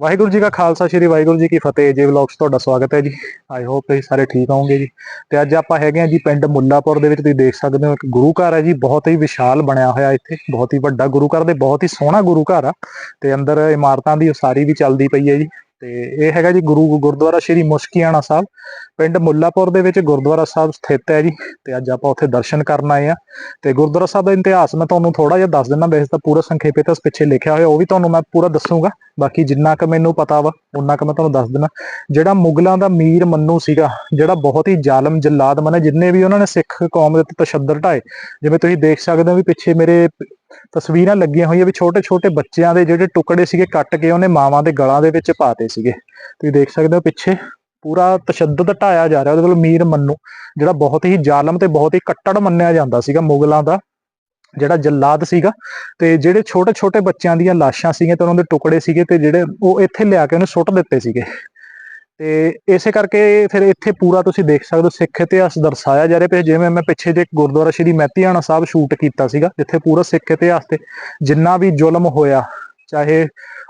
ਵਾਹਿਗੁਰੂ ਜੀ ਕਾ ਖਾਲਸਾ, ਸ੍ਰੀ ਵਾਹਿਗੁਰੂ ਜੀ ਕੀ ਫਤਿਹ। ਜੀ ਵਲੌਗਸ ਤੁਹਾਡਾ ਸਵਾਗਤ ਹੈ ਜੀ। ਆਈ ਹੋਪ ਤੁਸੀਂ ਸਾਰੇ ਠੀਕ ਹੋਵੋਗੇ ਜੀ। ਤੇ ਅੱਜ ਆਪਾਂ ਹੈਗੇ ਆ ਜੀ ਪਿੰਡ ਮੁੱਲਾਪੁਰ ਦੇ ਵਿੱਚ। ਤੁਸੀਂ ਦੇਖ ਸਕਦੇ ਹੋ ਇੱਕ ਗੁਰੂ ਘਰ ਹੈ ਜੀ। ਬਹੁਤ ਹੀ ਵਿਸ਼ਾਲ ਬਣਿਆ ਹੋਇਆ ਇੱਥੇ। ਬਹੁਤ ਹੀ ਵੱਡਾ ਗੁਰੂ ਘਰ ਦੇ ਬਹੁਤ ਹੀ ਸੋਹਣਾ ਗੁਰੂ ਘਰ ਆ। ਤੇ ਅੰਦਰ ਇਮਾਰਤਾਂ ਦੀ ਉਸਾਰੀ ਵੀ ਚੱਲਦੀ ਪਈ ਹੈ ਜੀ। ਤੇ ਇਹ ਹੈਗਾ ਜੀ ਗੁਰੂ ਗੁਰਦੁਆਰਾ ਸ਼੍ਰੀ ਮੁਸ਼ਕੀਆਣਾ ਸਾਹਿਬ, ਪਿੰਡ ਮੁੱਲਾਪੁਰ ਦੇ ਵਿੱਚ ਗੁਰਦੁਆਰਾ ਸਾਹਿਬ ਸਥਿਤ ਹੈ ਜੀ, ਤੇ ਅੱਜ ਆਪਾਂ ਉੱਥੇ ਦਰਸ਼ਨ ਕਰਨ ਆਏ ਆ ਤੇ ਗੁਰਦੁਆਰਾ ਸਾਹਿਬ ਦਾ ਇਤਿਹਾਸ ਮੈਂ ਤੁਹਾਨੂੰ ਥੋੜਾ ਜਿਹਾ ਦੱਸ ਦਿੰਦਾ, ਵੈਸੇ ਤਾਂ ਪੂਰਾ ਸੰਖੇਪੇ ਪਿੱਛੇ ਲਿਖਿਆ ਹੋਇਆ, ਉਹ ਵੀ ਤੁਹਾਨੂੰ ਮੈਂ ਪੂਰਾ ਦੱਸੂਗਾ। ਬਾਕੀ ਜਿੰਨਾ ਕੁ ਮੈਨੂੰ ਪਤਾ ਵਾ ਉਨਾ ਕੁ ਮੈਂ ਤੁਹਾਨੂੰ ਦੱਸ ਦਿੰਦਾ। ਜਿਹੜਾ ਮੁਗਲਾਂ ਦਾ ਮੀਰ ਮੰਨੂ ਸੀਗਾ, ਜਿਹੜਾ ਬਹੁਤ ਹੀ ਜ਼ਾਲਮ ਜਲਾਦ ਮਨੇ, ਜਿੰਨੇ ਵੀ ਉਹਨਾਂ ਨੇ ਸਿੱਖ ਕੌਮ ਦੇ ਉੱਤੇ ਤਸ਼ੱਦਦ ਢਾਏ, ਜਿਵੇਂ ਤੁਸੀਂ ਦੇਖ ਸਕਦੇ ਹੋ ਵੀ ਪਿੱਛੇ ਮੇਰੇ ਤਸਵੀਰਾਂ ਲੱਗੀਆਂ ਹੋਈਆਂ ਵੀ ਛੋਟੇ ਛੋਟੇ ਬੱਚਿਆਂ ਦੇ ਜਿਹੜੇ ਟੁਕੜੇ ਸੀਗੇ ਕੱਟ ਕੇ ਉਹਨੇ ਮਾਵਾਂ ਦੇ ਗਲਾਂ ਦੇ ਵਿੱਚ ਪਾਤੇ ਸੀਗੇ। ਤੁਸੀਂ ਦੇਖ ਸਕਦੇ ਹੋ ਪਿੱਛੇ ਪੂਰਾ ਤਸ਼ੱਦਦ ਢਾਇਆ ਜਾ ਰਿਹਾ ਉਹਦੇ ਕੋਲ ਮੀਰ ਮੰਨੂ, ਜਿਹੜਾ ਬਹੁਤ ਹੀ ਜ਼ਾਲਮ ਤੇ ਬਹੁਤ ਹੀ ਕੱਟੜ ਮੰਨਿਆ ਜਾਂਦਾ ਸੀਗਾ ਮੁਗਲਾਂ ਦਾ, ਜਿਹੜਾ ਜੱਲਾਦ ਸੀਗਾ ਤੇ ਜਿਹੜੇ ਛੋਟੇ ਛੋਟੇ ਬੱਚਿਆਂ ਦੀਆਂ ਲਾਸ਼ਾਂ ਸੀਗੀਆਂ ਤੇ ਉਹਨਾਂ ਦੇ ਟੁਕੜੇ ਸੀਗੇ ਤੇ ਜਿਹੜੇ ਉਹ ਇੱਥੇ ਲਿਆ ਕੇ ਉਹਨੇ ਸੁੱਟ ਦਿੱਤੇ ਸੀਗੇ। ਤੇ ਇਸੇ ਕਰਕੇ ਫਿਰ ਇੱਥੇ ਪੂਰਾ ਤੁਸੀਂ ਦੇਖ ਸਕਦੇ ਹੋ ਸਿੱਖ ਇਤਿਹਾਸ ਦਰਸਾਇਆ ਜਾ ਰਿਹਾ ਪਿਆ। ਜਿਵੇਂ ਮੈਂ ਪਿੱਛੇ ਜੇ ਗੁਰਦੁਆਰਾ ਸ਼੍ਰੀ ਮਹਿਤੀਆਣਾ ਸਾਹਿਬ ਸ਼ੂਟ ਕੀਤਾ ਸੀਗਾ, ਜਿੱਥੇ ਪੂਰਾ ਸਿੱਖ ਇਤਿਹਾਸ ਤੇ ਜਿੰਨਾ ਵੀ ਜ਼ੁਲਮ ਹੋਇਆ, ਚਾਹੇ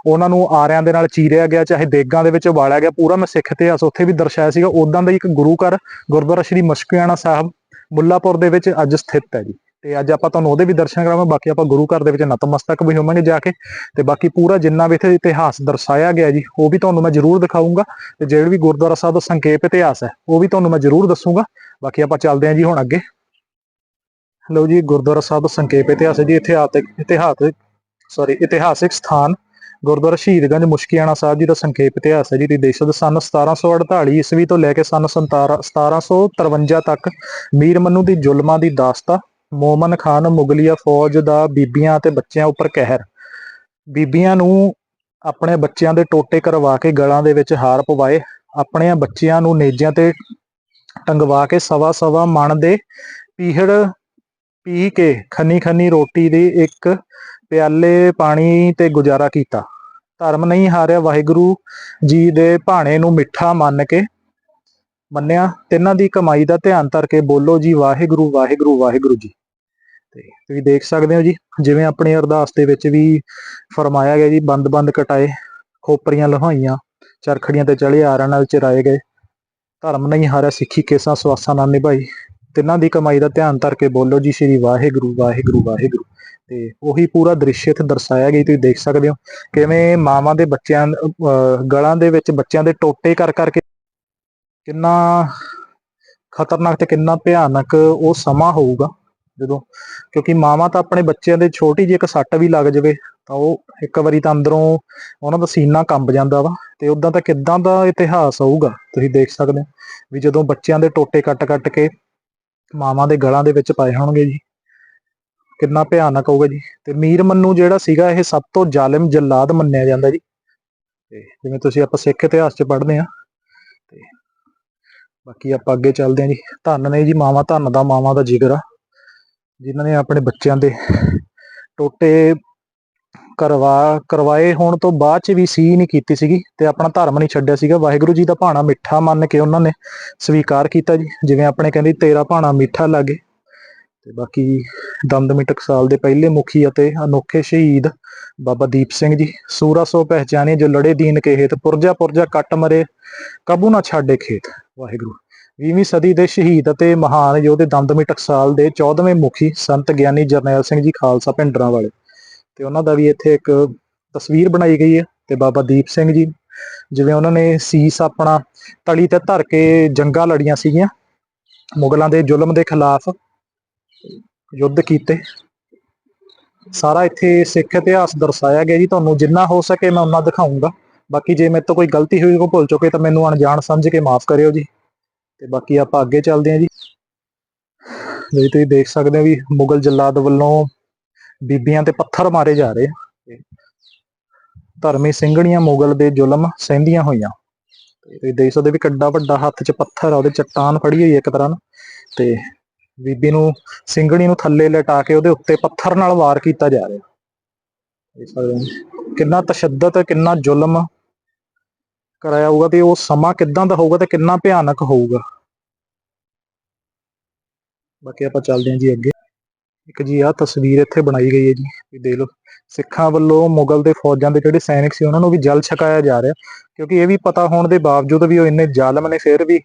ਉਹਨਾਂ ਨੂੰ ਆਰਿਆਂ ਦੇ ਨਾਲ ਚੀਰਿਆ ਗਿਆ, ਚਾਹੇ ਦੇਗਾਂ ਦੇ ਵਿੱਚ ਵਾਲਿਆ ਗਿਆ, ਪੂਰਾ ਮੈਂ ਸਿੱਖ ਇਤਿਹਾਸ ਉੱਥੇ ਵੀ ਦਰਸਾਇਆ ਸੀਗਾ। ਉਦਾਂ ਦਾ ਇੱਕ ਗੁਰੂ ਘਰ ਗੁਰਦੁਆਰਾ ਸ਼੍ਰੀ ਮੁਸ਼ਕੀਆਣਾ ਸਾਹਿਬ ਮੁੱਲਾਪੁਰ ਦੇ ਵਿੱਚ ਅੱਜ ਸਥਿਤ ਹੈ ਜੀ। ਤੇ ਅੱਜ ਆਪਾਂ ਤੁਹਾਨੂੰ ਉਹਦੇ ਵੀ ਦਰਸ਼ਨ ਕਰਾਵਾਂਗੇ, ਬਾਕੀ ਆਪਾਂ ਗੁਰੂ ਘਰ ਦੇ ਵਿੱਚ ਨਤਮਸਤਕ ਵੀ ਹੋਵਾਂਗੇ ਜਾ ਕੇ ਤੇ ਬਾਕੀ ਪੂਰਾ ਜਿੰਨਾ ਵੀ ਇੱਥੇ ਇਤਿਹਾਸ ਦਰਸਾਇਆ ਗਿਆ ਜੀ, ਉਹ ਵੀ ਤੁਹਾਨੂੰ ਮੈਂ ਜ਼ਰੂਰ ਦਿਖਾਊਂਗਾ ਤੇ ਜਿਹੜੇ ਵੀ ਗੁਰਦੁਆਰਾ ਸਾਹਿਬ ਦਾ ਸੰਖੇਪ ਇਤਿਹਾਸ ਹੈ, ਉਹ ਵੀ ਤੁਹਾਨੂੰ ਮੈਂ ਜ਼ਰੂਰ ਦੱਸੂਗਾ। ਬਾਕੀ ਆਪਾਂ ਚੱਲਦੇ ਹਾਂ ਜੀ ਹੁਣ ਅੱਗੇ। ਲਓ ਜੀ, ਗੁਰਦੁਆਰਾ ਸਾਹਿਬ ਦਾ ਸੰਖੇਪ ਇਤਿਹਾਸ ਹੈ ਜੀ ਇੱਥੇ ਇਤਿਹਾਸ ਸੌਰੀ ਇਤਿਹਾਸਿਕ ਸਥਾਨ ਗੁਰਦੁਆਰਾ ਸ਼ਹੀਦਗੰਜ ਮੁਸ਼ਕੀਆਣਾ ਸਾਹਿਬ ਜੀ ਦਾ ਸੰਖੇਪ ਇਤਿਹਾਸ ਹੈ ਜੀ ਤੁਸੀਂ ਦੇਖ ਸਕਦੇ ਹੋ ਸਨ 1748 ਈਸਵੀ ਤੋਂ ਲੈ ਕੇ ਸਨ 17 1753 ਤੱਕ ਮੀਰ ਮੰਨੂ ਦੀ ਜ਼ੁਲਮਾਂ ਦੀ ਦਾਸਤਾ ਮੋਮਨ ਖਾਨ ਮੁਗਲੀਆ ਫੌਜ ਦਾ ਬੀਬੀਆਂ ਅਤੇ ਬੱਚਿਆਂ ਉੱਪਰ ਕਹਿਰ। ਬੀਬੀਆਂ ਨੂੰ ਆਪਣੇ ਬੱਚਿਆਂ ਦੇ ਟੋਟੇ ਕਰਵਾ ਕੇ ਗਲਾਂ ਦੇ ਵਿੱਚ ਹਾਰ ਪਵਾਏ। ਆਪਣੇ ਬੱਚਿਆਂ ਨੂੰ ਨੇਜਿਆਂ ਤੇ ਟੰਗਵਾ ਕੇ ਸਵਾ ਸਵਾ ਮਣ ਦੇ ਪੀਹੜ ਪੀ ਕੇ ਖੰਨੀ ਖੰਨੀ ਰੋਟੀ ਦੀ ਇੱਕ ਪਿਆਲੇ ਪਾਣੀ ਤੇ ਗੁਜ਼ਾਰਾ ਕੀਤਾ। ਧਰਮ ਨਹੀਂ ਹਾਰਿਆ ਵਾਹਿਗੁਰੂ ਜੀ ਦੇ ਭਾਣੇ ਨੂੰ ਮਿੱਠਾ ਮੰਨ ਕੇ ਮੰਨਿਆ। ਤਿੰਨਾਂ ਦੀ ਕਮਾਈ ਦਾ ਧਿਆਨ ਧਰ ਕੇ ਬੋਲੋ ਜੀ, ਵਾਹਿਗੁਰੂ ਵਾਹਿਗੁਰੂ ਵਾਹਿਗੁਰੂ ਜੀ। ਤੁਸੀਂ ਦੇਖ ਸਕਦੇ ਹੋ ਜੀ, ਜਿਵੇਂ ਆਪਣੀ ਅਰਦਾਸ ਦੇ ਵਿੱਚ ਵੀ ਫਰਮਾਇਆ ਗਿਆ ਜੀ, ਬੰਦ ਬੰਦ ਕਟਾਏ, ਖੋਪਰੀਆਂ ਲਹਾਈਆਂ, ਚਰਖੜੀਆਂ ਤੇ ਚੜੇ ਆਰਾਂ ਨਾਲ ਚਰਾਏ ਗਏ। ਧਰਮ ਨਹੀਂ ਹਾਰਿਆ, ਸਿੱਖੀ ਕੇਸਾਂ ਸਵਾਸਾਂ ਨਾਲ ਨਿਭਾਈ। ਤਿੰਨਾਂ ਦੀ ਕਮਾਈ ਦਾ ਧਿਆਨ ਧਰ ਕੇ ਬੋਲੋ ਜੀ, ਸ਼੍ਰੀ ਵਾਹਿਗੁਰੂ ਵਾਹਿਗੁਰੂ ਵਾਹਿਗੁਰੂ। ਤੇ ਉਹੀ ਪੂਰਾ ਦ੍ਰਿਸ਼ ਇੱਥੇ ਦਰਸਾਇਆ ਗਿਆ ਤੁਸੀਂ ਦੇਖ ਸਕਦੇ ਹੋ ਕਿਵੇਂ ਮਾਵਾਂ ਦੇ ਬੱਚਿਆਂ, ਅਹ ਗਲਾਂ ਦੇ ਵਿੱਚ ਬੱਚਿਆਂ ਦੇ ਟੋਟੇ ਕਰ ਕਰਕੇ ਕਿੰਨਾ ਖਤਰਨਾਕ ਤੇ ਕਿੰਨਾ ਭਿਆਨਕ ਉਹ ਸਮਾਂ ਹੋਊਗਾ। ਜਦੋਂ, ਕਿਉਂਕਿ ਮਾਵਾਂ ਤਾਂ ਆਪਣੇ ਬੱਚਿਆਂ ਦੇ ਛੋਟੀ ਜਿਹੀ ਇੱਕ ਸੱਟ ਵੀ ਲੱਗ ਜਾਵੇ, ਤਾਂ ਉਹ ਇੱਕ ਵਾਰੀ ਤਾਂ ਅੰਦਰੋਂ ਉਹਨਾਂ ਦਾ ਸੀਨਾ ਕੰਬ ਜਾਂਦਾ ਵਾ, ਤੇ ਉਦਾਂ ਤਾਂ ਕਿੱਦਾਂ ਦਾ ਇਤਿਹਾਸ ਹੋਊਗਾ, ਤੁਸੀਂ ਦੇਖ ਸਕਦੇ ਹੋ ਵੀ ਜਦੋਂ ਬੱਚਿਆਂ ਦੇ ਟੋਟੇ ਕੱਟ-ਕੱਟ ਕੇ ਮਾਵਾਂ ਦੇ ਗਲਾਂ ਦੇ ਵਿੱਚ ਪਾਏ ਹੋਣਗੇ ਜੀ, ਕਿੰਨਾ ਭਿਆਨਕ ਹੋਊਗਾ ਜੀ, ਤੇ ਮੀਰ ਮੰਨੂ ਜਿਹੜਾ ਸੀਗਾ ਇਹ ਸਭ ਤੋਂ ਜ਼ਾਲਿਮ ਜਲਾਦ ਮੰਨਿਆ ਜਾਂਦਾ ਜੀ, ਤੇ ਜਿਵੇਂ ਤੁਸੀਂ ਆਪਾਂ ਸਿੱਖ ਇਤਿਹਾਸ 'ਚ ਪੜ੍ਹਦੇ ਆ ਤੇ ਬਾਕੀ ਆਪਾਂ ਅੱਗੇ ਚੱਲਦੇ ਆ ਜੀ, ਧੰਨ ਨੇ ਜੀ ਮਾਵਾਂ, ਧੰਨ ਦਾ ਮਾਵਾਂ ਦਾ ਜਿਗਰ ਆ। ਜਿਨ੍ਹਾਂ ਨੇ ਆਪਣੇ ਬੱਚਿਆਂ ਦੇ ਟੋਟੇ ਕਰਵਾ, ਕਰਵਾਏ ਹੋਣ ਤੋਂ ਬਾਅਦ ਚ ਵੀ ਸੀ ਨਹੀਂ ਕੀਤੀ ਸੀਗੀ ਤੇ ਆਪਣਾ ਧਰਮ ਨਹੀਂ ਛੱਡਿਆ ਸੀਗਾ। ਵਾਹਿਗੁਰੂ ਜੀ ਦਾ ਭਾਣਾ ਮਿੱਠਾ ਮੰਨ ਕੇ ਉਹਨਾਂ ਨੇ ਸਵੀਕਾਰ ਕੀਤਾ ਜੀ। ਜਿਵੇਂ ਆਪਣੇ ਕਹਿੰਦੇ ਤੇਰਾ ਭਾਣਾ ਮਿੱਠਾ ਲਾਗੇ। ਤੇ ਬਾਕੀ ਦਮਦਮੀ ਟਕਸਾਲ ਦੇ ਪਹਿਲੇ ਮੁਖੀ ਅਤੇ ਅਨੋਖੇ ਸ਼ਹੀਦ ਬਾਬਾ ਦੀਪ ਸਿੰਘ ਜੀ। ਸੂਰਾ ਸੋ ਪਹਿਚਾਨੇ ਜੋ ਲੜੇ ਦੀਨ ਕੇ ਹੇਤ ਪੁਰਜਾ ਪੁਰਜਾ ਕੱਟ ਮਰੇ, ਕਬੂ ਨਾ ਛਾੜੇ ਖੇਤ। ਵਾਹਿਗੁਰੂ। 20ਵੀਂ ਸਦੀ ਦੇ ਸ਼ਹੀਦ ਅਤੇ ਮਹਾਨ ਯੋਧੇ ਦਮਦਮੀ ਟਕਸਾਲ ਦੇ 14ਵੇਂ ਮੁਖੀ ਸੰਤ ਗਿਆਨੀ ਜਰਨੈਲ ਸਿੰਘ ਜੀ ਖਾਲਸਾ ਪਿੰਡਰਾਂ ਵਾਲੇ। ਤੇ ਉਹਨਾਂ ਦਾ ਵੀ ਇੱਥੇ ਇੱਕ ਤਸਵੀਰ ਬਣਾਈ ਗਈ ਹੈ ਤੇ ਬਾਬਾ ਦੀਪ ਸਿੰਘ ਜੀ, ਜਿਵੇਂ ਉਹਨਾਂ ਨੇ ਸੀਸ ਆਪਣਾ ਤਲੀ ਤੇ ਧਰ ਕੇ ਜੰਗਾਂ ਲੜੀਆਂ ਸੀਗੀਆਂ, ਮੁਗਲਾਂ ਦੇ ਜ਼ੁਲਮ ਦੇ ਖਿਲਾਫ ਯੁੱਧ ਕੀਤੇ। ਸਾਰਾ ਇੱਥੇ ਸਿੱਖ ਇਤਿਹਾਸ ਦਰਸਾਇਆ ਗਿਆ ਜੀ, ਤੁਹਾਨੂੰ ਜਿੰਨਾ ਹੋ ਸਕੇ ਮੈਂ ਉਹਨਾਂ ਦਿਖਾਉਂਗਾ ਬਾਕੀ ਜੇ ਮੇਰੇ ਤੋਂ ਕੋਈ ਗਲਤੀ ਹੋਈ ਕੋ ਭੁੱਲ ਚੁੱਕੇ, ਤਾਂ ਮੈਨੂੰ ਅਣਜਾਣ ਸਮਝ ਕੇ ਮਾਫ ਕਰਿਓ ਜੀ। ਤੇ ਬਾਕੀ ਆਪਾਂ ਅੱਗੇ ਚੱਲਦੇ ਹਾਂ ਜੀ। ਜਿਹੜੀ ਤੁਸੀਂ ਦੇਖ ਸਕਦੇ ਹੋ ਵੀ ਮੁਗਲ ਜੱਲਾਦ ਵੱਲੋਂ ਬੀਬੀਆਂ ਤੇ ਪੱਥਰ ਮਾਰੇ ਜਾ ਰਹੇ ਤੇ ਧਰਮੀ ਸਿੰਘਣੀਆਂ ਮੁਗਲ ਦੇ ਜ਼ੁਲਮ ਸਹਿੰਦੀਆਂ ਹੋਈਆਂ। ਤੁਸੀਂ ਦੇਖ ਸਕਦੇ ਵੀ ਕਿੱਡਾ ਵੱਡਾ ਹੱਥ 'ਚ ਪੱਥਰ ਆ, ਉਹਦੇ ਚੱਟਾਨ ਫੜੀ ਹੋਈ ਇੱਕ ਤਰ੍ਹਾਂ ਨਾਲ। ਤੇ ਬੀਬੀ ਨੂੰ, ਸਿੰਘਣੀ ਨੂੰ ਥੱਲੇ ਲਟਾ ਕੇ ਉਹਦੇ ਉੱਤੇ ਪੱਥਰ ਨਾਲ ਵਾਰ ਕੀਤਾ ਜਾ ਰਿਹਾ। ਕਿੰਨਾ ਤਸ਼ੱਦਦ, ਕਿੰਨਾ ਜ਼ੁਲਮ ਕਰਾਇਆ ਹੋਊਗਾ ਤੇ ਉਹ ਸਮਾਂ ਕਿੱਦਾਂ ਦਾ ਹੋਊਗਾ ਤੇ ਕਿੰਨਾ ਭਿਆਨਕ ਹੋਊਗਾ। ਬਾਕੀ ਆਪਾਂ ਚੱਲਦੇ ਹਾਂ ਜੀ ਅੱਗੇ। ਇੱਕ ਜੀ ਆਹ ਤਸਵੀਰ ਇੱਥੇ ਬਣਾਈ ਗਈ ਹੈ ਜੀ। ਇਹ ਦੇਖ ਲਓ, ਸਿੱਖਾਂ ਵੱਲੋਂ ਮੁਗਲ ਦੇ ਫੌਜਾਂ ਦੇ ਜਿਹੜੇ ਸੈਨਿਕ ਸੀ, ਉਹਨਾਂ ਨੂੰ ਵੀ ਜਲ ਛਕਾਇਆ ਜਾ ਰਿਹਾ। ਕਿਉਂਕਿ ਇਹ ਵੀ ਪਤਾ ਹੋਣ ਦੇ ਬਾਵਜੂਦ ਵੀ ਉਹ ਇੰਨੇ ਜ਼ਾਲਮ ਨੇ, ਫਿਰ ਵੀ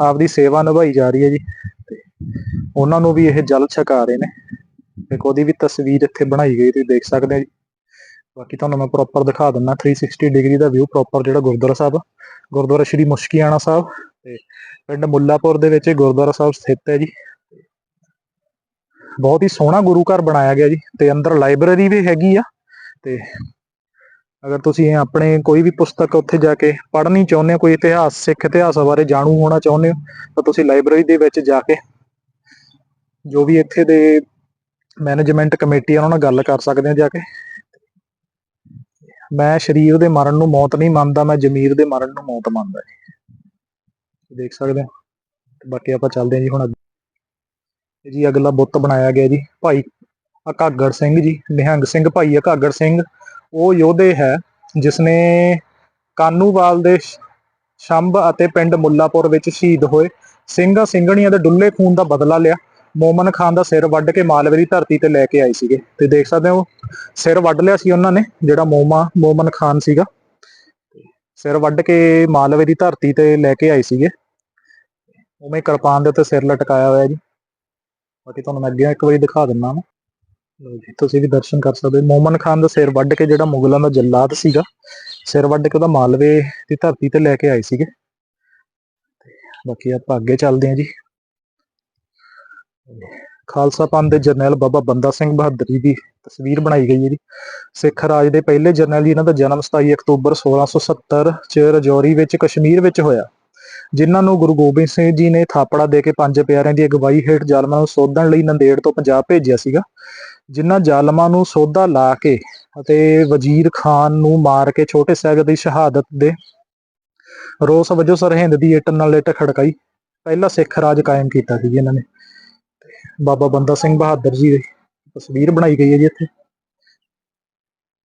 ਆਪਦੀ ਸੇਵਾ ਨਿਭਾਈ ਜਾ ਰਹੀ ਹੈ ਜੀ। ਤੇ ਉਹਨਾਂ ਨੂੰ ਵੀ ਇਹ ਜਲ ਛਕਾ ਰਹੇ ਨੇ। ਇੱਕ ਉਹਦੀ ਵੀ ਤਸਵੀਰ ਇੱਥੇ ਬਣਾਈ ਗਈ, ਤੁਸੀਂ ਦੇਖ ਸਕਦੇ ਹੋ ਜੀ। ਬਾਕੀ ਤੁਹਾਨੂੰ ਮੈਂ ਪ੍ਰੋਪਰ ਦਿਖਾ ਦਿੰਦਾ 360 ਡਿਗਰੀ ਦਾ ਵਿਊ ਪ੍ਰੋਪਰ ਜਿਹੜਾ ਗੁਰਦੁਆਰਾ ਸਾਹਿਬ ਗੁਰਦੁਆਰਾ ਸ਼੍ਰੀ ਮੁਸ਼ਕੀਆਣਾ ਸਾਹਿਬ ਤੇ ਪਿੰਡ ਮੁੱਲਾਪੁਰ ਦੇ ਵਿੱਚ ਗੁਰਦੁਆਰਾ ਸਾਹਿਬ ਸਥਿਤ ਹੈ ਜੀ। ਬਹੁਤ ਹੀ ਸੋਹਣਾ ਗੁਰੂ ਘਰ ਬਣਾਇਆ ਗਿਆ ਜੀ ਤੇ ਅੰਦਰ ਲਾਇਬ੍ਰੇਰੀ ਵੀ ਹੈਗੀ ਆ ਤੇ ਅਗਰ ਤੁਸੀਂ ਆਪਣੇ ਕੋਈ ਵੀ ਪੁਸਤਕ ਉੱਥੇ ਜਾ ਕੇ ਪੜ੍ਹਨੀ ਚਾਹੁੰਦੇ ਹੋ, ਕੋਈ ਇਤਿਹਾਸ, ਸਿੱਖ ਇਤਿਹਾਸ ਬਾਰੇ ਜਾਣੂ ਹੋਣਾ ਚਾਹੁੰਦੇ ਹੋ, ਤਾਂ ਤੁਸੀਂ ਲਾਇਬ੍ਰੇਰੀ ਦੇ ਵਿੱਚ ਜਾ ਕੇ ਜੋ ਵੀ ਇੱਥੇ ਦੇ ਮੈਨੇਜਮੈਂਟ ਕਮੇਟੀ ਆ, ਉਹਨਾਂ ਨਾਲ ਗੱਲ ਕਰ ਸਕਦੇ ਹੋ ਜਾ ਕੇ। ਮੈਂ ਸਰੀਰ ਦੇ ਮਰਨ ਨੂੰ ਮੌਤ ਨਹੀਂ ਮੰਨਦਾ, ਮੈਂ ਜ਼ਮੀਰ ਦੇ ਮਰਨ ਨੂੰ ਮੌਤ ਮੰਨਦਾ ਜੀ। ਦੇਖ ਸਕਦੇ ਹੋ। ਬਾਕੀ ਆਪਾਂ ਚੱਲਦੇ ਹਾਂ ਜੀ ਹੁਣ ਜੀ ਅਗਲਾ ਬੁੱਤ ਬਣਾਇਆ ਗਿਆ ਜੀ, ਭਾਈ ਅਕਾਗਰ ਸਿੰਘ ਜੀ, ਨਿਹੰਗ ਸਿੰਘ ਭਾਈ ਅਕਾਗਰ ਸਿੰਘ। ਉਹ ਯੋਧੇ ਹੈ ਜਿਸ ਨੇ ਕਾਨੂੰਵਾਲ ਦੇ ਸ਼ੰਭ ਅਤੇ ਪਿੰਡ ਮੁੱਲਾਪੁਰ ਵਿੱਚ ਸ਼ਹੀਦ ਹੋਏ। ਸਿੰਘਾਂ ਸਿੰਘਣੀਆਂ ਦੇ ਡੁੱਲੇ ਖੂਨ ਦਾ ਬਦਲਾ ਲਿਆ। ਮੋਮਨ ਖਾਨ ਦਾ ਸਿਰ ਵੱਢ ਕੇ ਮਾਲਵੇ ਦੀ ਧਰਤੀ ਤੇ ਲੈ ਕੇ ਆਏ ਸੀਗੇ। ਤੇ ਦੇਖ ਸਕਦੇ ਹੋ, ਸਿਰ ਵੱਢ ਲਿਆ ਸੀ ਉਹਨਾਂ ਨੇ, ਜਿਹੜਾ ਮੋਮਾ, ਮੋਮਨ ਖਾਨ ਸੀਗਾ। ਸਿਰ ਵੱਢ ਕੇ ਮਾਲਵੇ ਦੀ ਧਰਤੀ ਤੇ ਲੈ ਕੇ ਆਏ ਸੀਗੇ। ਉਵੇਂ ਕਿਰਪਾਨ ਦੇ ਉੱਤੇ ਸਿਰ ਲਟਕਾਇਆ ਹੋਇਆ ਜੀ। ਬਾਕੀ ਤੁਹਾਨੂੰ ਮੈਂ ਅੱਗੇ ਇੱਕ ਵਾਰੀ ਦਿਖਾ ਦਿੰਦਾ ਹਾਂ ਤੁਸੀਂ ਵੀ ਦਰਸ਼ਨ ਕਰ ਸਕਦੇ ਹੋ। ਮੋਮਨ ਖਾਨ ਦਾ ਸਿਰ ਵੱਢ ਕੇ ਜਿਹੜਾ ਮੁਗਲਾਂ ਦਾ ਜੱਲਾਦ ਸੀਗਾ, ਸਿਰ ਵੱਢ ਕੇ ਉਹਦਾ ਮਾਲਵੇ ਦੀ ਧਰਤੀ ਤੇ ਲੈ ਕੇ ਆਏ ਸੀਗੇ। ਤੇ ਬਾਕੀ ਆਪਾਂ ਅੱਗੇ ਚੱਲਦੇ ਹਾਂ ਜੀ। ਖਾਲਸਾ ਪੰਥ ਦੇ ਜਰਨੈਲ ਬਾਬਾ ਬੰਦਾ ਸਿੰਘ ਬਹਾਦਰ ਜੀ ਦੀ ਤਸਵੀਰ ਬਣਾਈ ਗਈ ਹੈ ਜੀ। ਸਿੱਖ ਰਾਜ ਦੇ ਪਹਿਲੇ ਜਰਨੈਲ ਜੀ, ਇਹਨਾਂ ਦਾ ਜਨਮ 27 ਅਕਤੂਬਰ 1670 ਚ ਰਜੌਰੀ ਵਿੱਚ ਕਸ਼ਮੀਰ ਵਿੱਚ ਹੋਇਆ। ਜਿਨ੍ਹਾਂ ਨੂੰ ਗੁਰੂ ਗੋਬਿੰਦ ਸਿੰਘ ਜੀ ਨੇ ਥਾਪੜਾ ਦੇ ਕੇ ਪੰਜ ਪਿਆਰਿਆਂ ਦੀ ਅਗਵਾਈ ਹੇਠ ਜ਼ਾਲਮਾਂ ਨੂੰ ਸੋਧਣ ਲਈ ਨੰਦੇੜ ਤੋਂ ਪੰਜਾਬ ਭੇਜਿਆ ਸੀਗਾ। ਜਿਨ੍ਹਾਂ ਜ਼ਾਲਮਾਂ ਨੂੰ ਸੋਧਾ ਲਾ ਕੇ ਅਤੇ ਵਜ਼ੀਰ ਖਾਨ ਨੂੰ ਮਾਰ ਕੇ ਛੋਟੇ ਸਾਹਿਬ ਦੀ ਸ਼ਹਾਦਤ ਦੇ ਰੋਸ ਵਜੋਂ ਸਰਹਿੰਦ ਦੀ ਇੱਟ ਨਾਲ ਇੱਟ ਖੜਕਾਈ। ਪਹਿਲਾ ਸਿੱਖ ਰਾਜ ਕਾਇਮ ਕੀਤਾ ਸੀ ਇਹਨਾਂ ਨੇ। ਬਾਬਾ ਬੰਦਾ ਸਿੰਘ ਬਹਾਦਰ ਜੀ ਦੀ ਤਸਵੀਰ ਬਣਾਈ ਗਈ ਹੈ ਜੀ ਇੱਥੇ।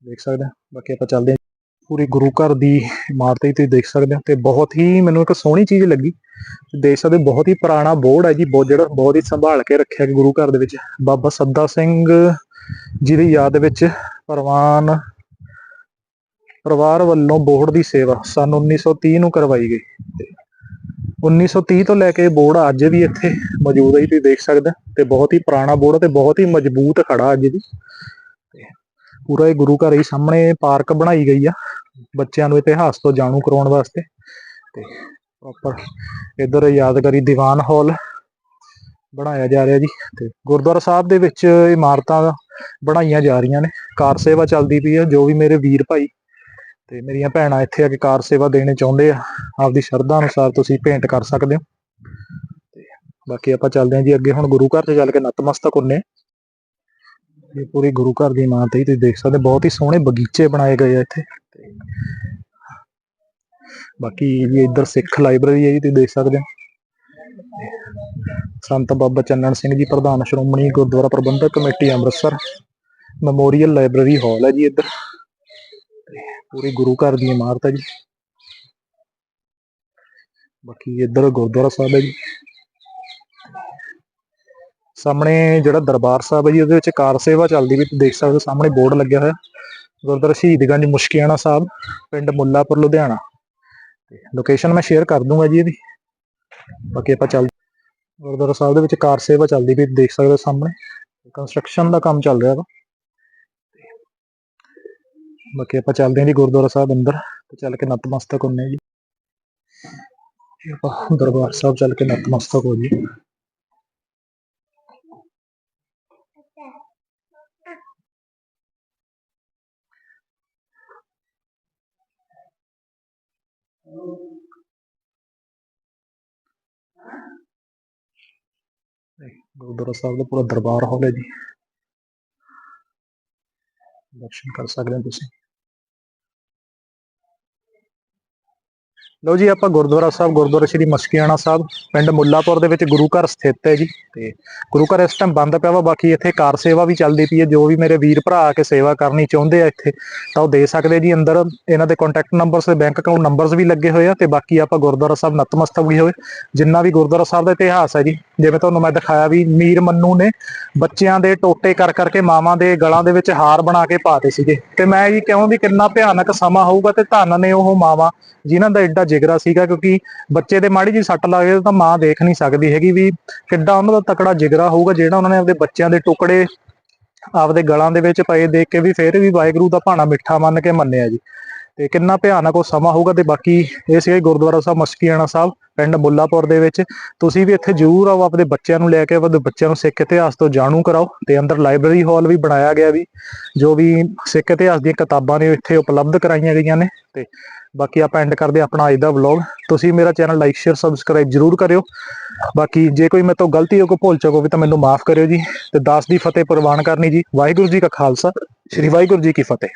ਦੇਖ ਸਕਦੇ ਹਾਂ, ਬਾਕੀ ਆਪਾਂ ਚੱਲਦੇ ਹਾਂ। ਪੂਰੀ ਗੁਰੂ ਘਰ ਦੀ ਇਮਾਰਤ ਹੀ ਤੁਸੀਂ ਦੇਖ ਸਕਦੇ ਹੋ ਤੇ ਬਹੁਤ ਹੀ ਮੈਨੂੰ ਇੱਕ ਸੋਹਣੀ ਚੀਜ਼ ਲੱਗੀ। ਦੇਖ ਸਕਦੇ ਹੋ, ਬਹੁਤ ਹੀ ਪੁਰਾਣਾ ਬੋਰਡ ਹੈ ਜੀ, ਬਹੁਤ ਜਿਹੜਾ ਬਹੁਤ ਹੀ ਸੰਭਾਲ ਕੇ ਰੱਖਿਆ ਗਿਆ ਗੁਰੂ ਘਰ ਦੇ ਵਿੱਚ। ਬਾਬਾ ਸੱਦਾ ਸਿੰਘ ਜੀ ਦੀ ਯਾਦ ਵਿੱਚ ਪ੍ਰਵਾਨ ਪਰਿਵਾਰ ਵੱਲੋਂ ਬੋਰਡ ਦੀ ਸੇਵਾ ਸਨ 1930 ਨੂੰ ਕਰਵਾਈ ਗਈ। 1930 ਤੋਂ ਲੈ ਕੇ ਇਹ ਬੋਰਡ ਅੱਜ ਵੀ ਇੱਥੇ ਮੌਜੂਦ ਹੈ ਜੀ, ਤੁਸੀਂ ਦੇਖ ਸਕਦੇ ਤੇ ਬਹੁਤ ਹੀ ਪੁਰਾਣਾ ਬੋਰਡ ਤੇ ਬਹੁਤ ਹੀ ਮਜ਼ਬੂਤ ਖੜਾ ਅੱਜ ਵੀ। ਤੇ ਪੂਰਾ ਇਹ ਗੁਰੂ ਘਰ ਹੀ ਸਾਹਮਣੇ ਪਾਰਕ ਬਣਾਈ ਗਈ ਆ, ਬੱਚਿਆਂ ਨੂੰ ਇਤਿਹਾਸ ਤੋਂ ਜਾਣੂ ਕਰਾਉਣ ਵਾਸਤੇ। ਤੇ ਪ੍ਰੋਪਰ ਇਧਰ ਯਾਦਗਾਰੀ ਦੀਵਾਨ ਹਾਲ ਬਣਾਇਆ ਜਾ ਰਿਹਾ ਜੀ। ਤੇ ਗੁਰਦੁਆਰਾ ਸਾਹਿਬ ਦੇ ਵਿੱਚ ਇਮਾਰਤਾਂ ਬਣਾਈਆਂ ਜਾ ਰਹੀਆਂ ਨੇ। ਕਾਰ ਸੇਵਾ ਚੱਲਦੀ ਪਈ ਆ, ਜੋ ਵੀ ਮੇਰੇ ਵੀਰ ਭਾਈ ਤੇ ਮੇਰੀਆਂ ਭੈਣਾਂ ਇੱਥੇ ਆ ਕੇ ਕਾਰ ਸੇਵਾ ਦੇਣੀ ਚਾਹੁੰਦੇ ਆ। ਆਪਦੀ ਸ਼ਰਧਾ ਅਨੁਸਾਰ ਤੁਸੀਂ ਭੇਂਟ ਕਰ ਸਕਦੇ ਹੋ। ਤੇ ਬਾਕੀ ਆਪਾਂ ਚੱਲਦੇ ਹਾਂ ਜੀ ਅੱਗੇ। ਹੁਣ ਗੁਰੂ ਘਰ 'ਚ ਚੱਲ ਕੇ ਨਤਮਸਤਕ ਹੁੰਨੇ ਇਹ ਪੂਰੀ ਗੁਰੂ ਘਰ ਦੀ ਇਮਾਰਤ ਹੈ ਤੁਸੀਂ ਦੇਖ ਸਕਦੇ ਬਹੁਤ ਹੀ ਸੋਹਣੇ ਬਗੀਚੇ ਬਣਾਏ ਗਏ ਆ ਇੱਥੇ। ਬਾਕੀ ਜੀ ਇੱਧਰ ਸਿੱਖ ਲਾਇਬ੍ਰੇਰੀ ਹੈ ਜੀ, ਤੁਸੀਂ ਦੇਖ ਸਕਦੇ ਹੋ। ਸੰਤ ਬਾਬਾ ਚੰਨਣ ਸਿੰਘ ਜੀ, ਪ੍ਰਧਾਨ Shiromani Gurdwara Prabandhak committee Amritsar memorial library hall ਹੈ ਜੀ ਇੱਧਰ। ਪੂਰੀ ਗੁਰੂ ਘਰ ਦੀ ਇਮਾਰਤ ਹੈ ਜੀ। ਬਾਕੀ ਇੱਧਰ ਗੁਰਦੁਆਰਾ ਸਾਹਿਬ ਹੈ ਜੀ। ਸਾਹਮਣੇ ਜਿਹੜਾ ਦਰਬਾਰ ਸਾਹਿਬ ਹੈ ਜੀ, ਉਹਦੇ ਵਿੱਚ ਕਾਰ ਸੇਵਾ ਚੱਲਦੀ ਵੀ ਤੁਸੀਂ ਦੇਖ ਸਕਦੇ ਹੋ, ਸਾਹਮਣੇ ਬੋਰਡ ਲੱਗਿਆ ਹੋਇਆ। ਗੁਰਦੁਆਰਾ ਸ਼ਹੀਦਗੰਜ ਮੁਸ਼ਕੀਆਣਾ ਸਾਹਿਬ, ਪਿੰਡ ਮੁੱਲਾਪੁਰ, ਲੁਧਿਆਣਾ। ਲੋਕੇਸ਼ਨ ਮੈਂ ਸ਼ੇਅਰ ਕਰ ਦੂੰਗਾ ਜੀ ਇਹਦੀ। ਬਾਕੀ ਆਪਾਂ ਚੱਲ ਗੁਰਦੁਆਰਾ ਸਾਹਿਬ ਦੇ ਵਿੱਚ ਕਾਰ ਸੇਵਾ ਚੱਲਦੀ ਵੀ ਦੇਖ ਸਕਦੇ ਹੋ ਸਾਹਮਣੇ। ਕੰਸਟਰਕਸ਼ਨ ਦਾ ਕੰਮ ਚੱਲ ਰਿਹਾ ਵਾ। ਬਾਕੀ ਆਪਾਂ ਚੱਲਦੇ ਹਾਂ ਜੀ ਗੁਰਦੁਆਰਾ ਸਾਹਿਬ ਅੰਦਰ ਤੇ ਚੱਲ ਕੇ ਨਤਮਸਤਕ ਹੁੰਨੇ ਜੀ। ਆਪਾਂ ਦਰਬਾਰ ਸਾਹਿਬ ਚੱਲ ਕੇ ਨਤਮਸਤਕ ਹੋ ਜੀ। ਗੁਰਦੁਆਰਾ ਸਾਹਿਬ ਦਾ ਪੂਰਾ ਦਰਬਾਰ ਹਾਲ ਹੈ ਜੀ। ਦਰਸ਼ਨ ਕਰ ਸਕਦੇ ਹੋ ਤੁਸੀਂ ਲਓ ਜੀ, ਆਪਾਂ ਗੁਰਦੁਆਰਾ ਸਾਹਿਬ, ਗੁਰਦੁਆਰਾ ਸ਼੍ਰੀ ਮਸਕੀਆਣਾ ਸਾਹਿਬ, ਪਿੰਡ ਮੁੱਲਾਪੁਰ ਦੇ ਵਿੱਚ ਗੁਰੂ ਘਰ ਸਥਿਤ ਹੈ ਜੀ। ਤੇ ਗੁਰੂ ਘਰ ਇਸ ਟਾਈਮ ਬੰਦ ਪਿਆ ਵਾ, ਬਾਕੀ ਇੱਥੇ ਕਾਰ ਸੇਵਾ ਵੀ ਚੱਲਦੀ ਪਈ ਹੈ। ਜੋ ਵੀ ਮੇਰੇ ਵੀਰ ਭਰਾ ਆ ਕੇ ਸੇਵਾ ਕਰਨੀ ਚਾਹੁੰਦੇ ਆ ਇੱਥੇ, ਤਾਂ ਉਹ ਦੇ ਸਕਦੇ ਜੀ ਅੰਦਰ। ਇਹਨਾਂ ਦੇ ਕੰਟੈਕਟ ਨੰਬਰਸ ਤੇ ਬੈਂਕ ਅਕਾਊਂਟ ਨੰਬਰਸ ਵੀ ਲੱਗੇ ਹੋਏ ਆ ਤੇ ਬਾਕੀ ਆਪਾਂ ਗੁਰਦੁਆਰਾ ਸਾਹਿਬ ਨਤਮਸਤਕ ਵੀ ਹੋਏ। ਜਿੰਨਾ ਵੀ ਗੁਰਦੁਆਰਾ ਸਾਹਿਬ ਦਾ ਇਤਿਹਾਸ ਹੈ ਜੀ, ਜਿਵੇਂ ਤੁਹਾਨੂੰ ਮੈਂ ਦਿਖਾਇਆ ਵੀ ਮੀਰ ਮੰਨੂ ਨੇ ਬੱਚਿਆਂ ਦੇ ਟੋਟੇ ਕਰ ਕਰਕੇ ਮਾਵਾਂ ਦੇ ਗਲਾਂ ਦੇ ਵਿੱਚ ਹਾਰ ਬਣਾ ਕੇ ਪਾਤੇ ਸੀਗੇ। ਤੇ ਮੈਂ ਜੀ ਕਿਉਂ ਵੀ ਕਿੰਨਾ ਭਿਆਨਕ ਸਮਾਂ ਹੋਊਗਾ ਤੇ ਧੰਨ ਨੇ ਉਹ ਮਾਵਾਂ ਜਿਨ੍ਹਾਂ ਦਾ ਐਡਾ ਜਿਗਰਾ ਸੀਗਾ, ਕਿਉਂਕਿ ਬੱਚੇ ਦੇ ਮਾੜੀ ਜੀ ਸੱਟ ਲੱਗ ਜਾਏ ਤਾਂ ਮਾਂ ਦੇਖ ਨਹੀਂ ਸਕਦੀ ਹੈਗੀ ਵੀ ਕਿੱਡਾ ਉਹਨਾਂ ਦਾ ਤਕੜਾ ਜਿਗਰਾ ਹੋਊਗਾ, ਜਿਹੜਾ ਉਹਨਾਂ ਨੇ ਆਪਣੇ ਬੱਚਿਆਂ ਦੇ ਟੁਕੜੇ ਆਪਦੇ ਗਲਾਂ ਦੇ ਵਿੱਚ ਪਏ ਦੇਖ ਕੇ ਵੀ ਫੇਰ ਵੀ ਵਾਹਿਗੁਰੂ ਦਾ ਭਾਣਾ ਮਿੱਠਾ ਮੰਨ ਕੇ ਮੰਨਿਆ ਜੀ। ਤੇ ਕਿੰਨਾ ਭਿਆਨਕ ਉਹ ਸਮਾਂ ਹੋਊਗਾ ਤੇ ਬਾਕੀ ਇਹ ਸੀ ਗੁਰਦੁਆਰਾ ਸਾਹਿਬ, ਮਸਕੀਆਣਾ ਸਾਹਿਬ, ਪਿੰਡ ਮੁੱਲਾਪੁਰ ਦੇ ਵਿੱਚ। ਤੁਸੀਂ ਵੀ ਇੱਥੇ ਜ਼ਰੂਰ ਆਓ ਆਪਣੇ ਬੱਚਿਆਂ ਨੂੰ ਲੈ ਕੇ ਆਪਣੇ ਬੱਚਿਆਂ ਨੂੰ ਸਿੱਖ ਇਤਿਹਾਸ ਤੋਂ ਜਾਣੂ ਕਰਾਓ। ਤੇ ਅੰਦਰ ਲਾਇਬ੍ਰੇਰੀ ਹਾਲ ਵੀ ਬਣਾਇਆ ਗਿਆ ਵੀ, ਜੋ ਵੀ ਸਿੱਖ ਇਤਿਹਾਸ ਦੀਆਂ ਕਿਤਾਬਾਂ ਨੇ ਇੱਥੇ ਉਪਲਬਧ ਕਰਾਈਆਂ ਗਈਆਂ ਨੇ। ਤੇ ਬਾਕੀ ਆਪਾਂ ਐਂਡ ਕਰਦੇ ਹਾਂ ਆਪਣਾ ਅੱਜ ਦਾ ਵਲੌਗ ਤੁਸੀਂ ਮੇਰਾ ਚੈਨਲ ਲਾਈਕ ਸ਼ੇਅਰ ਸਬਸਕ੍ਰਾਈਬ ਜਰੂਰ ਕਰਿਓ। ਬਾਕੀ ਜੇ ਕੋਈ ਮੇਰੇ ਤੋਂ ਗਲਤੀ ਹੋ ਕੋ ਭੁੱਲ ਚੁੱਕੋ ਵੀ ਤਾਂ ਮੈਨੂੰ ਮਾਫ ਕਰਿਓ ਜੀ। ਤੇ ਦਾਸ ਦੀ ਫਤਿਹ ਪ੍ਰਵਾਨ ਕਰਨੀ ਜੀ। ਵਾਹਿਗੁਰੂ ਜੀ ਕਾ ਖਾਲਸਾ। ਸ੍ਰੀ ਵਾਹਿਗੁਰੂ ਜੀ ਕੀ ਫਤਿਹ।